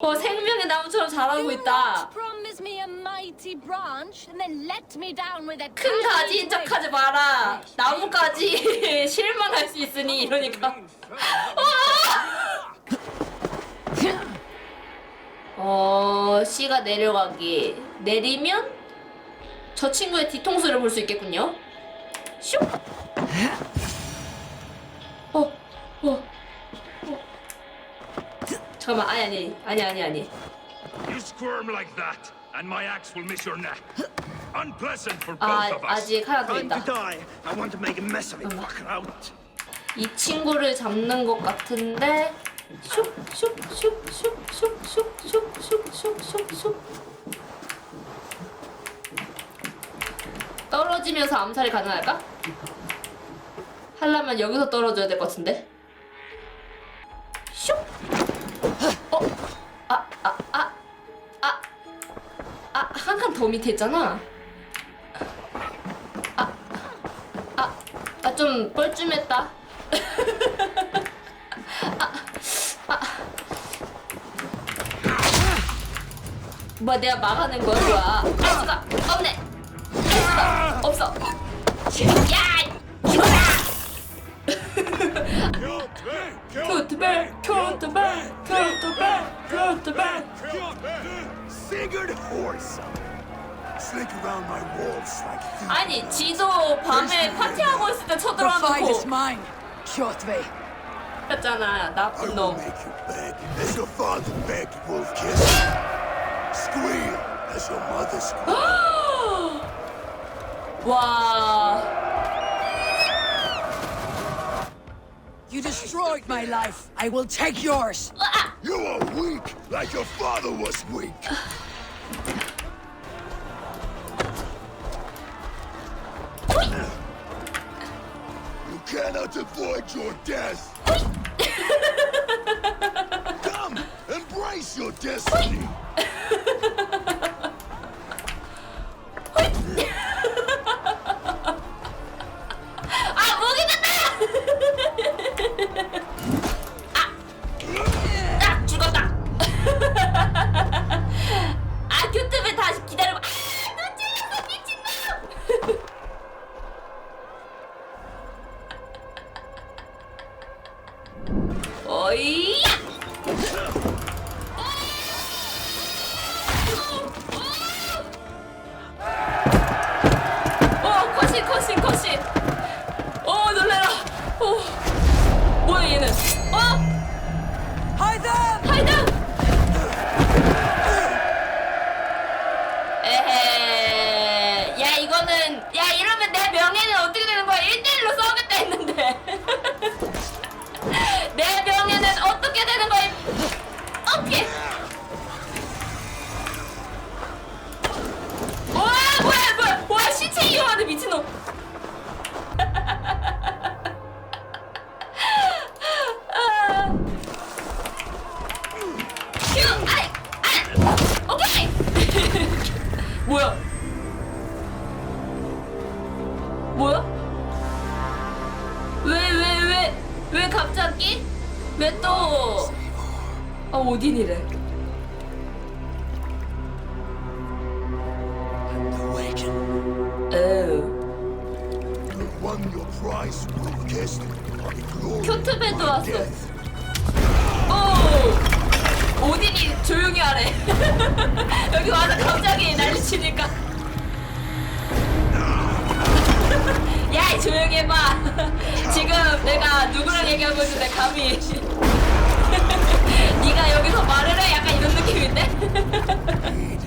어 생명의 나무처럼 자라고 있다. Promise me a mighty branch and then let me down with a 큰 가지인 척하지 마라. 나무까지 실망할 수 있으니 이러니까. 어 C가 내려가기. 내리면 저 친구의 뒤통수를 볼 수 있겠군요. 슉. 어, 어, 어. 잠깐만, 아니 아니 아니 아니 아니. You squirm like that, and my axe will miss your neck. Unpleasant for both 아 of us. 아직 하나 더 Time to 있다. die. I want to make a mess of it. Fuck out. 이 친구를 잡는 것 같은데 슉슉슉슉슉슉슉슉슉슉슉 떨어지면서 암살이 가능할까? 하려면 여기서 떨어져야 될 것 같은데 슉! 더 밑에 있잖아 아, 아, 아, 좀 뻘쭘했다 뭐야 내가 막아낸 거야 뭐야 알 수가 없네 알 수가 없어 야 죽어라 큐트벨 큐트벨 큐트벨 큐트벨 Figured horse. Slink around my walls like thieves. 아니 지도 밤에 파티하고 있을 때 The fight is 쳐들어놓고 mine, Kjotve. 했잖아 I 나쁜 will 놈 make you beg as your father begged Wolf Kiss. Squeal as your mother squealed. 와 You destroyed my life. I will take yours. You are weak like your father was weak. Cannot avoid your death. Come, embrace your destiny. Hello. 왜 또? 아, 오딘이래. Awaken. 어. You won your prize, Wolf Kissed. On the glory 큐트밴드 of 왔어. death. 오! 오딘이 조용히 하래. 여기 와서 갑자기 난리치니까. 야, 이 조용히 해봐. 지금 누구랑 얘기하고 있는데 감히. 네가 여기서 말을 해? 약간 이런 느낌인데? Indeed,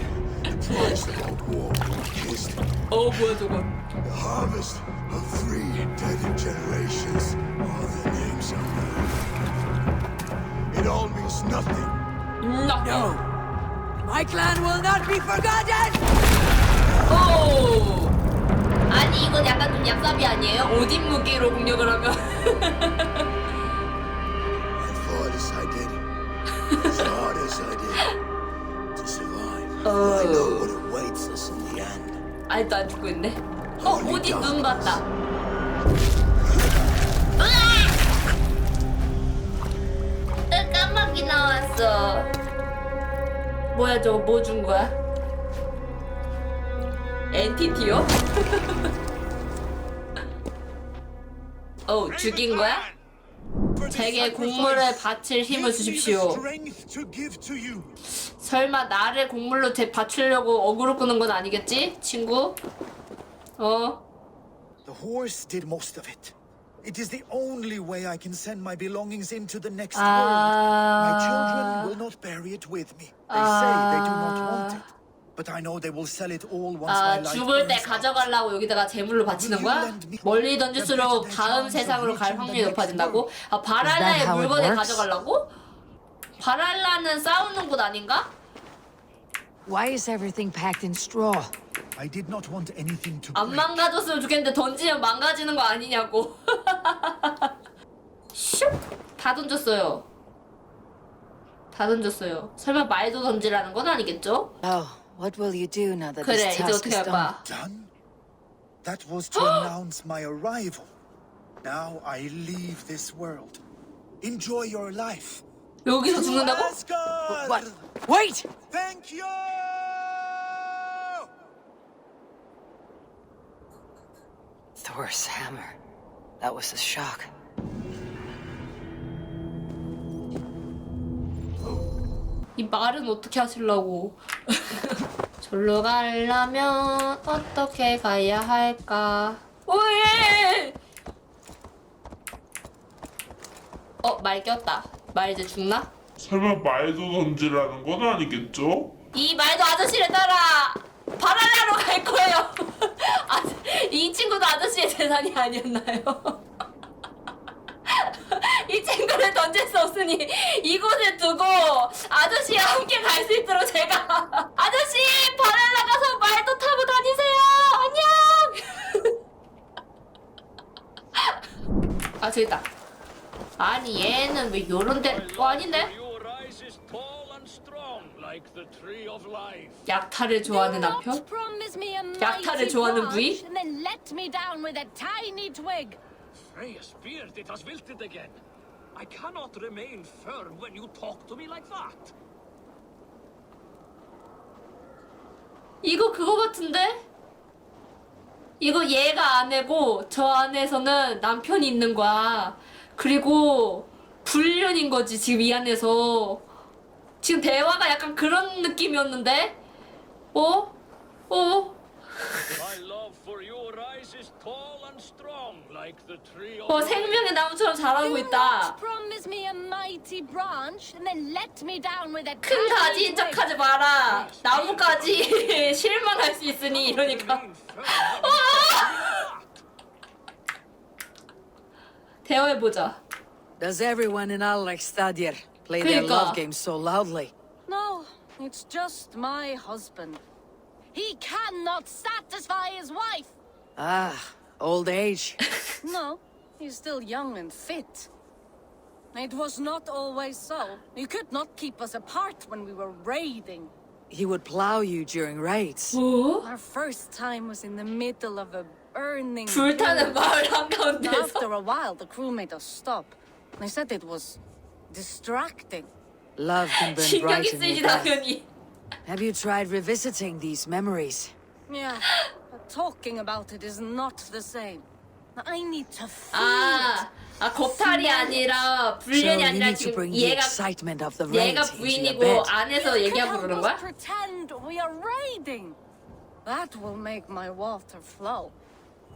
the our war, Kissed. 어, 뭐야, 저거. The harvest of three dead generations are the names of them. It all means nothing. 나. No. My clan will not be forgotten! 오! 아니, 이건 약간 좀 얍삽이 아니에요? 오딘 무기로 공격을 하면. As I did, to survive. I know what awaits us in the end. 아직도 안 죽고 있네. 어, 오딘 눈 봤다. 으아! 으, 까마귀 나왔어. 뭐야 저거 뭐 준 거야? 엔티티요? 어 죽인 거야? 제게 곡물에 바칠 힘을 주십시오. 설마 나를 곡물로 대 바치려고 어그로 끄는 건 아니겠지, 친구? 어? The horse did most of it. It is the only way I can send my belongings into the next world. My children 아, will not bury it with me. They say they do not want it. But I know they will sell it all once my 아 life 죽을 때. 가져가려고 여기다가 재물로 바치는 거야? 멀리 던질수록 다음 세상으로 갈 확률이 높아진다고? 아 바랄라의 how it 물건을 works? 가져가려고? 바랄라는 싸우는 곳 아닌가? Why is everything packed in straw? I did not want anything to 안 break. 망가졌으면 좋겠는데 던지면 망가지는 거 아니냐고. 슉! 다 던졌어요. 다 던졌어요. 설마 말도 던지라는 건 아니겠죠? Oh, what will you do now that 그래 this 이제 task 어떻게 is 할 done? 거야? Done? That was to announce my arrival. Now I leave this world. Enjoy your life. 여기서 죽는다고? Asgard! What? Wait! Thank you! Thor's hammer. That was a shock. 이 말은 어떻게 하시려고? 절로 가려면 어떻게 가야 할까? 오예! 어, 말 꼈다. 말 이제 죽나? 설마 말도 던지라는 건 아니겠죠? 이 말도 아저씨를 따라 바랄라로 갈 거예요. 아, 이 친구도 아저씨의 재산이 아니었나요? 이 던질 수 없으니 이곳에 두고 아저씨와 함께 갈 수 있도록 제가 아저씨 바랄라 가서 말도 타고 다니세요. 안녕. 아 저기 있다. 아니 얘는 왜 요런 데? 어 아닌데? 약탈을 좋아하는 남편? 약탈을 좋아하는. Freya's beard, it has wilted again. I cannot remain firm when you talk to me like that. 이거 그거 같은데? 이거 얘가 아내고 저 안에서는 남편이 있는 거야. 그리고 불륜인 거지 지금 이 안에서. 지금 대화가 약간 그런 느낌이었는데? 어? 어? 어 life. 생명의 나무처럼 자라고 Do 있다. not promise me a mighty branch and then let me down with a 큰 tiny 가지인 twig. 척하지 마라. 나무까지 실망할 수 있으니 이러니까. Remain firm when you talk to me like that. 대화해보자. Does everyone in Alexstadir play their 그러니까. love game so loudly? No, it's just my husband. He cannot satisfy his wife. Ah, old age. no, you're still young and fit. It was not always so. You could not keep us apart when we were raiding. He would plow you during raids. Oh? Our first time was in the middle of a burning... After a while, the crew made us stop. They said it was distracting. Love can burn bright in your Have you tried revisiting these memories? Yeah, talking about it is not the same. I need to feel 아, it. 아 겁탈이 아니라 So 불륜이 you 아니라 need to 지금 bring the 얘가 excitement of the 얘가 raids into your 부인이고 bed. 안에서 You 얘기하고 could 그러는 help 거야? us pretend we are raiding. That will make my water flow.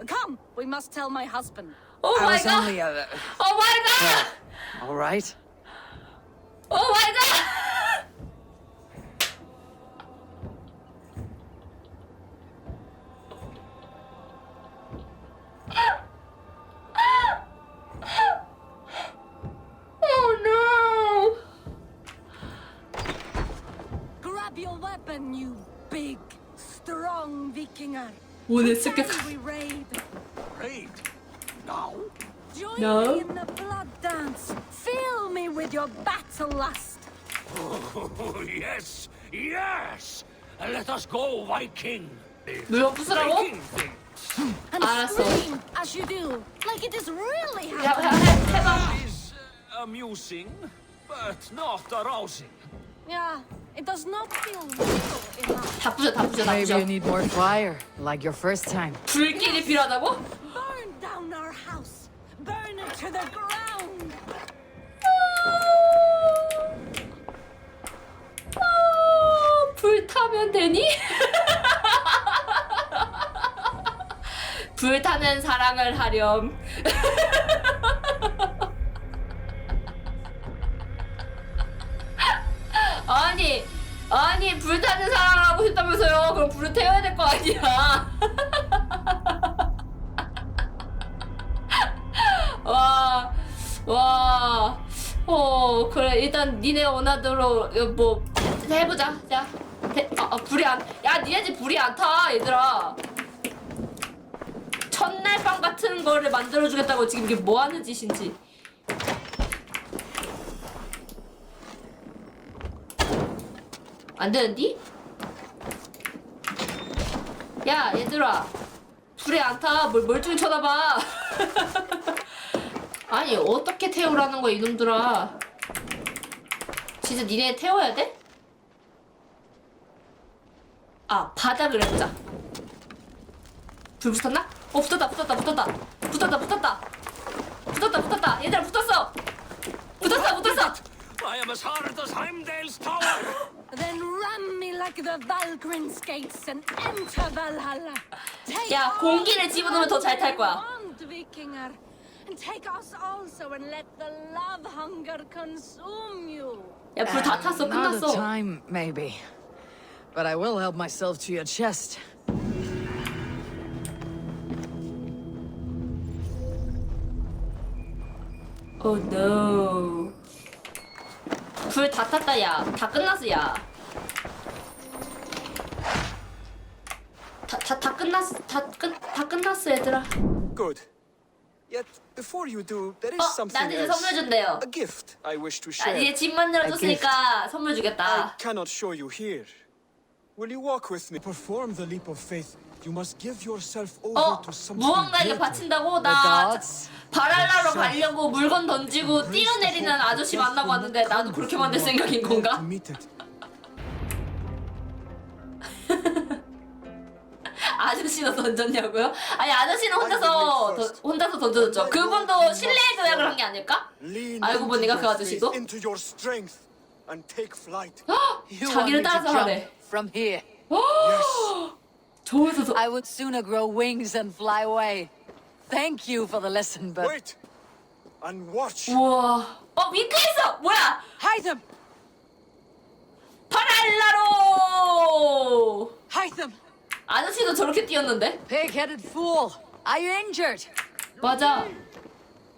Come, we must tell my husband. 오 I 마이 was 갓! only a... 오 마이 갓! All right. 오 마이 갓! Буде Now? Join No. in the blood dance. Fill me with your battle lust. Oh, yes, yes. Let us go, Viking. Ну, посрало. And scream as you do, like it is really happening. It is uh, amusing, but not arousing. Yeah, It does not feel real enough. 다 부셔 다 부셔 다 Maybe 부셔 you need more fire, like your first time. 불길이 필요하다고? Burn down our house. Burn it to the ground. 어, 불 타면 되니? 불 타는 사랑을 하렴. 불 타는 사랑을 하고 싶다면서요? 그럼 불을 태워야 될 거 아니야? 와, 와, 어 그래 일단 니네 원하대로 이거 뭐 해보자. 자, 대, 아, 아, 불이 안, 야 니네 집 불이 안 타, 얘들아. 첫날 밤 같은 거를 만들어주겠다고 지금 이게 뭐 하는 짓인지. 안 되는디? 야 얘들아 불이 안 타. 뭘 멀쩡히 쳐다봐. 아니 어떻게 태우라는 거야 이놈들아. 진짜 니네 태워야 돼? 아 바닥을 해보자. 불 붙었나? 어 붙었다 붙었다 붙었다 붙었다 붙었다 붙었다 붙었다 얘들아 붙었어 붙었어 붙었어 as Heimdall's tower! Then ram me like the Valgrind skates and enter Valhalla. Take 야, all 공기를 집어넣으면 더잘탈 거야. you want, Vikinger. And take us also and let the love hunger consume you. 야 불 다 탔어 Another 끝났어 time, maybe. But I will help myself to your chest. Oh no 불 다 탔다 야 다 끝났어 야 다 다 다 끝났어 다끝다 끝났어 얘들아 Good. Yet, before you do, there is 어 something 나한테 이제 선물 else. 준대요 A gift I wish to 아 share. 이제 집 만들어줬으니까 선물 I 주겠다 cannot show you here. Will you walk with me? Perform the leap of faith. You must give yourself over 어 to something 무언가에게 greater. 바친다고 나. 바랄라로 가려고 물건 던지고 뛰어내리는 아저씨 만나고 왔는데 나도 그렇게 만들 생각인 To 건가? meet it. 아저씨도 던졌냐고요? 아니 아저씨는 혼자서 던- 혼자서 던져줬죠. 그분도 실내에 도약을 한 게 아닐까? Lean 알고 보니까 그 아저씨도 faith, into your strength and take flight. You 자기를 따라서 하래. from here. yes. 저기서 I would sooner grow wings and fly away. Thank you for the lesson, but Wait. And watch. 우와 어 윙크했어 뭐야 hide them! 바랄라로 Hide them! 아저씨도 저렇게 뛰었는데 Pig-headed fool! Are you injured? 맞아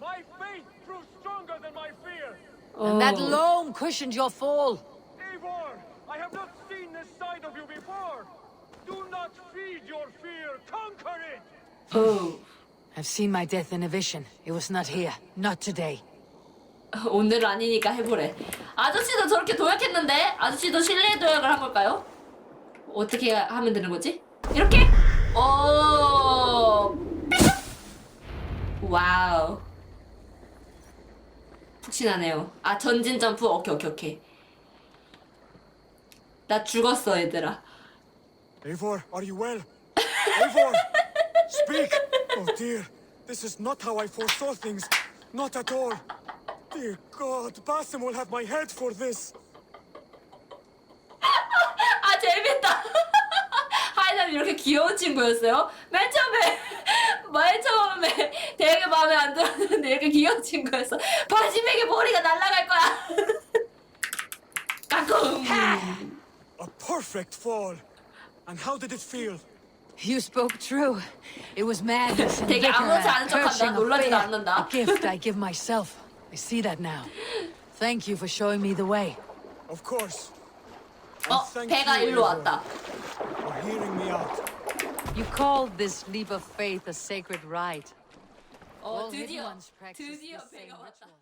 My faith proves stronger than my fear! 어. That loam cushioned your fall. Do not feed your fear, conquer it! 어. I've seen my death in a vision. It was not here. Not today. 오늘 아니니까 해보래 아저씨도 저렇게 도약했는데 아저씨도 실내 도약을 한 걸까요? 어떻게 하면 되는 거지? 이렇게? 오 와우 푹신하네요 아 전진 점프 오케이 오케이 오케이 나 죽었어 얘들아 Eivor, are you well? Eivor, speak! Oh dear, this is not how I foresaw things. Not at all. Dear God, Basim will have my head for this. 아 재밌다 하이담 이렇게 귀여운 친구였어요? 맨 처음에 맨 처음에 되게 마음에 안 들었는데 이렇게 귀여운 친구였어 바지맥에 머리가 날아갈 거야 까꿍 A perfect fall. And how did it feel? You spoke true. It was madness and 되게 vigor 아무렇지 않은 and 척한다. perishing of 놀라지도 fear. 않는다. A gift I give myself. I see that now. Thank you for showing me the way. Of course. And 어 thank 배가 you, 일로 Eivor, 왔다 for hearing me out. You called this leap of faith a sacred rite. 어 All hidden 드디어 ones practice 드디어 the same 배가 왔다 ritual.